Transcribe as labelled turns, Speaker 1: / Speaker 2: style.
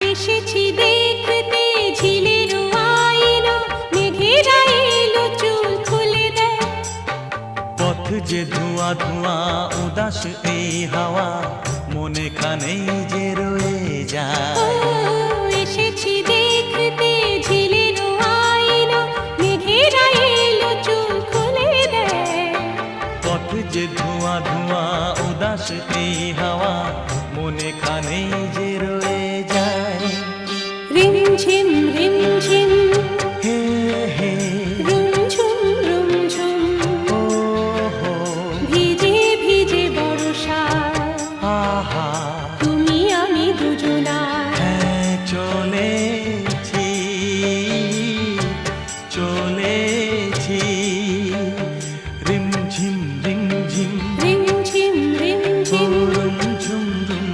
Speaker 1: এসেছি দেখতে ঝিলের আইলো মেঘেরা এলো চুল খুলে দেয়।
Speaker 2: পথ যে ধোঁয়া ধোঁয়া উদাস এই হাওয়া মনে খানেই যে রয়ে যায়।
Speaker 1: এসেছি দেখতে ঝিলের আইলো মেঘেরা এলো চুল খুলে দেয়।
Speaker 2: পথ যে ধোঁয়া ধোঁয়া উদাস এই হাওয়া মনে খানেই যে আহা
Speaker 1: তুমি আমি দুজনা
Speaker 2: হ্যাঁ চলেছি চলেছি। রিম ঝিম রিম ঝিম
Speaker 1: রিম ঝিম রিম ঝিম রুম
Speaker 2: ঝুম রুম